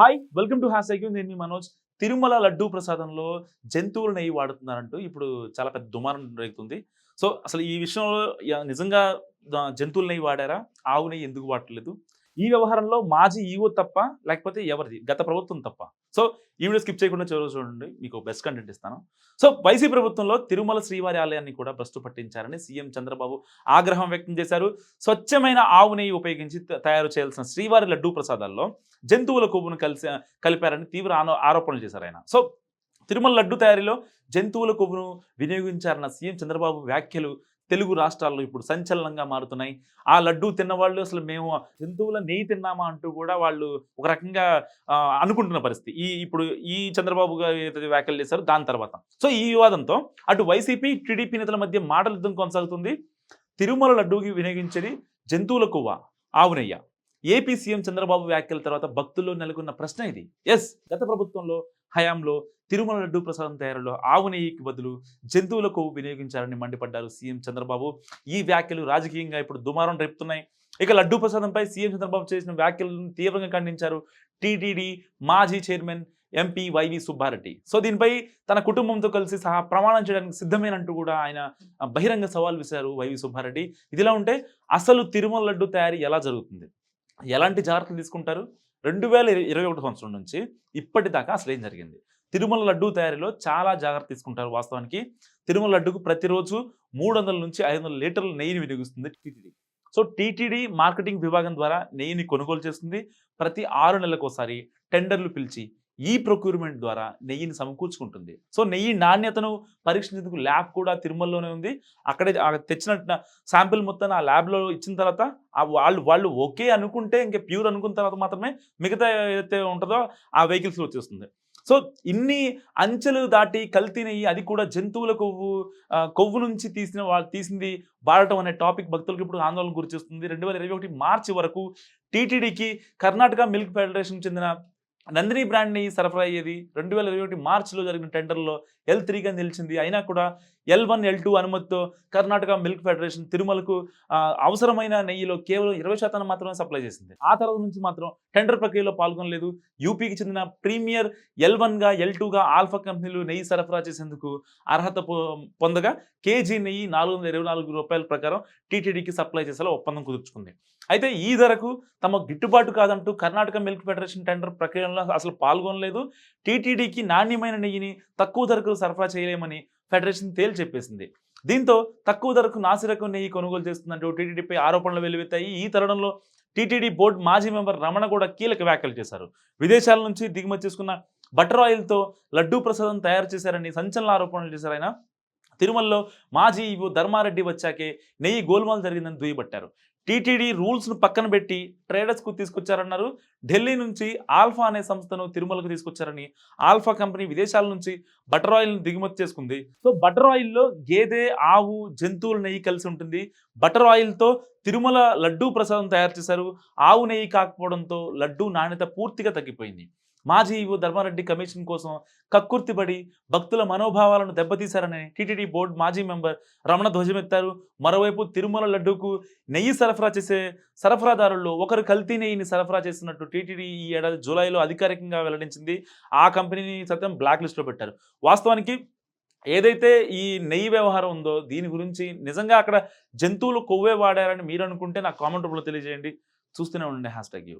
Hi welcome to has IQ నేను మీ మనోజ్. తిరుమల లడ్డూ ప్రసాదంలో జంతువుల నెయ్యి వాడుతున్నారంటూ ఇప్పుడు చాలా పెద్ద దుమారం రేగుతుంది. సో అసలు ఈ విషయంలో నిజంగా జంతువుల నెయ్యి వాడారా? ఆవు నెయ్యి ఎందుకు వాడలేదు ఈ వ్యవహారంలో మాజీ ఈవో తప్ప లేకపోతే ఎవరిది? గత ప్రభుత్వం తప్ప. సో ఈ వీడియో స్కిప్ చేయకుండా చివరి చూడండి. మీకు బెస్ట్ కంటెంట్ ఇస్తాను. సో వైసీ ప్రభుత్వంలో తిరుమల శ్రీవారి ఆలయాన్ని కూడా భ్రష్టు పట్టించారని సీఎం చంద్రబాబు ఆగ్రహం వ్యక్తం చేశారు. స్వచ్ఛమైన ఆవు నెయ్యి ఉపయోగించి త- తయారు చేయాల్సిన శ్రీవారి లడ్డూ ప్రసాదాల్లో జంతువుల కొవ్వును కలిసి కలిపారని తీవ్ర ఆరోపణలు చేశారు ఆయన. సో తిరుమల లడ్డు తయారీలో జంతువుల కొవ్వును వినియోగించారన్న సీఎం చంద్రబాబు వ్యాఖ్యలు తెలుగు రాష్ట్రాల్లో ఇప్పుడు సంచలనంగా మారుతున్నాయి. ఆ లడ్డు తిన్నవాళ్ళు అసలు మేము జంతువుల నెయ్యి తిన్నామా అంటూ కూడా వాళ్ళు ఒక రకంగా అనుకుంటున్న పరిస్థితి. ఈ ఇప్పుడు ఈ చంద్రబాబు గారు ఏదైతే వ్యాఖ్యలు చేశారు దాని తర్వాత. సో ఈ వివాదంతో అటు వైసీపీ టీడీపీ నేతల మధ్య మాటల యుద్ధం కొనసాగుతుంది. తిరుమల లడ్డూకి వినియోగించేది జంతువుల కొవ్వ ఆవునయ్య. ఏపీ సీఎం చంద్రబాబు వ్యాఖ్యల తర్వాత భక్తుల్లో నెలకొన్న ప్రశ్న ఇది. ఎస్ గత ప్రభుత్వంలో హయాంలో తిరుమల లడ్డు ప్రసాదం తయారీలో ఆవు నెయ్యికి బదులు జంతువుల కొవ్వు వినియోగించారని మండిపడ్డారు సీఎం చంద్రబాబు. ఈ వ్యాఖ్యలు రాజకీయంగా ఇప్పుడు దుమారం రేపుతున్నాయి. ఇక లడ్డూ ప్రసాదంపై సీఎం చంద్రబాబు చేసిన వ్యాఖ్యలను తీవ్రంగా ఖండించారు టీటీడీ మాజీ chairman MP YV Subbareddy. So దీనిపై తన కుటుంబంతో కలిసి సహా ప్రమాణం చేయడానికి సిద్ధమేనంటూ కూడా ఆయన బహిరంగ సవాల్ విశారు వైవి సుబ్బారెడ్డి. ఇదిలా ఉంటే అసలు తిరుమల లడ్డు తయారీ ఎలా జరుగుతుంది? ఎలాంటి జాగ్రత్తలు తీసుకుంటారు? రెండు వేల ఇరవై ఒకటి సంవత్సరం నుంచి ఇప్పటిదాకా అసలు ఏం జరిగింది. తిరుమల లడ్డు తయారీలో చాలా జాగ్రత్త తీసుకుంటారు వాస్తవానికి. తిరుమల లడ్డుకు ప్రతిరోజు మూడు వందల నుంచి ఐదు వందల లీటర్ల నెయ్యిని వినియోగిస్తుంది టీటీడీ. సో టీటీడీ మార్కెటింగ్ విభాగం ద్వారా నెయ్యిని కొనుగోలు చేస్తుంది. ప్రతి ఆరు నెలలకు ఒకసారి టెండర్లు పిలిచి ఈ ప్రొక్యూర్మెంట్ ద్వారా నెయ్యిని సమకూర్చుకుంటుంది. సో నెయ్యి నాణ్యతను పరీక్షించేందుకు ల్యాబ్ కూడా తిరుమలలోనే ఉంది. అక్కడే తెచ్చిన శాంపిల్ మొత్తాన్ని ఆ ల్యాబ్లో ఇచ్చిన తర్వాత వాళ్ళు వాళ్ళు ఓకే అనుకుంటే ఇంకా ప్యూర్ అనుకున్న తర్వాత మాత్రమే మిగతా ఏదైతే ఉంటుందో ఆ వెహికల్స్లో వచ్చేస్తుంది. సో ఇన్ని అంచెలు దాటి కల్తీ నెయ్యి అది కూడా జంతువుల కొవ్వు కొవ్వు నుంచి తీసిన వాళ్ళు తీసింది వాడటం అనే టాపిక్ భక్తులకు ఇప్పుడు ఆందోళన గురిచేస్తుంది. రెండు వేల ఇరవై ఒకటి మార్చి వరకు టీటీడీకి కర్ణాటక మిల్క్ ఫెడరేషన్ చెందిన నందిని బ్రాండ్ నెయ్యి సరఫరా అయ్యేది రెండు వేల ఇరవై ఒకటి మార్చిలో జరిగిన టెండర్లో ఎల్ త్రీగా నిలిచింది. అయినా కూడా ఎల్ వన్ ఎల్ టూ అనుమతితో కర్ణాటక మిల్క్ ఫెడరేషన్ తిరుమలకు అవసరమైన నెయ్యిలో కేవలం ఇరవై శాతం మాత్రమే సప్లై చేసింది. ఆ తర్వాత నుంచి మాత్రం టెండర్ ప్రక్రియలో పాల్గొనలేదు. యూపీకి చెందిన ప్రీమియర్ ఎల్ వన్గా ఎల్ టూగా ఆల్ఫా కంపెనీలు నెయ్యి సరఫరా చేసేందుకు అర్హత పొ- పొందగా కేజీ నెయ్యి నాలుగు వందల ఇరవై నాలుగు రూపాయల ప్రకారం టీటీడీకి సప్లై చేసేలా ఒప్పందం కుదుర్చుకుంది. అయితే ఈ ధరకు తమ గిట్టుబాటు కాదంటూ కర్ణాటక మిల్క్ ఫెడరేషన్ టెండర్ ప్రక్రియలో అసలు పాల్గొనలేదు. టీటీడీకి నాణ్యమైన నెయ్యిని తక్కువ ధరకు సరఫరా చేయలేమని ఫెడరేషన్ తేల్చి చెప్పేసింది. దీంతో తక్కువ ధరకు నాసిరకం నెయ్యి కొనుగోలు చేస్తుందంటూ టీటీడీపై ఆరోపణలు వెలువెత్తాయి ఈ తరుణంలో టీటీడీ బోర్డు మాజీ మెంబర్ రమణ కూడా కీలక వ్యాఖ్యలు చేశారు. విదేశాల నుంచి దిగుమతి చేసుకున్న బటర్ ఆయిల్తో లడ్డూ ప్రసాదం తయారు చేశారని సంచలన ఆరోపణలు చేశారు ఆయన. తిరుమలలో మాజీ ఈవో ధర్మారెడ్డి వచ్చాకే నెయ్యి గోల్మాల్ జరిగిందని దుయ్యబట్టారు. టీటీడీ రూల్స్ను పక్కన పెట్టి ట్రేడర్స్కు తీసుకొచ్చారన్నారు. ఢిల్లీ నుంచి ఆల్ఫా అనే సంస్థను తిరుమలకు తీసుకొచ్చారని ఆల్ఫా కంపెనీ విదేశాల నుంచి బటర్ ఆయిల్ను దిగుమతి చేసుకుంది. సో బటర్ ఆయిల్లో గేదె ఆవు జంతువుల నెయ్యి కలిసి ఉంటుంది. బటర్ ఆయిల్తో తిరుమల లడ్డూ ప్రసాదం తయారు చేశారు. ఆవు నెయ్యి కాకపోవడంతో లడ్డూ నాణ్యత పూర్తిగా తగ్గిపోయింది. మాజీ ఈవో ధర్మారెడ్డి కమిషన్ కోసం కక్కుర్తిపడి భక్తుల మనోభావాలను దెబ్బతీశారని టీటీడీ బోర్డు మాజీ మెంబర్ రమణ ధ్వజమెత్తారు. మరోవైపు తిరుమల లడ్డూకు నెయ్యి సరఫరా చేసే సరఫరాదారుల్లో ఒకరు కల్తీ నెయ్యిని సరఫరా చేసినట్టు టీటీడీ ఈ ఏడాది జూలైలో అధికారికంగా వెల్లడించింది. ఆ కంపెనీని సత్యం బ్లాక్ లిస్ట్లో పెట్టారు. వాస్తవానికి ఏదైతే ఈ నెయ్యి వ్యవహారం ఉందో దీని గురించి నిజంగా అక్కడ జంతువులు కొవ్వే వాడారని మీరు అనుకుంటే నాకు కామెంట్ రూపంలో తెలియజేయండి. చూస్తూనే ఉండండి హ్యాష్ ట్యాగ్ యూ.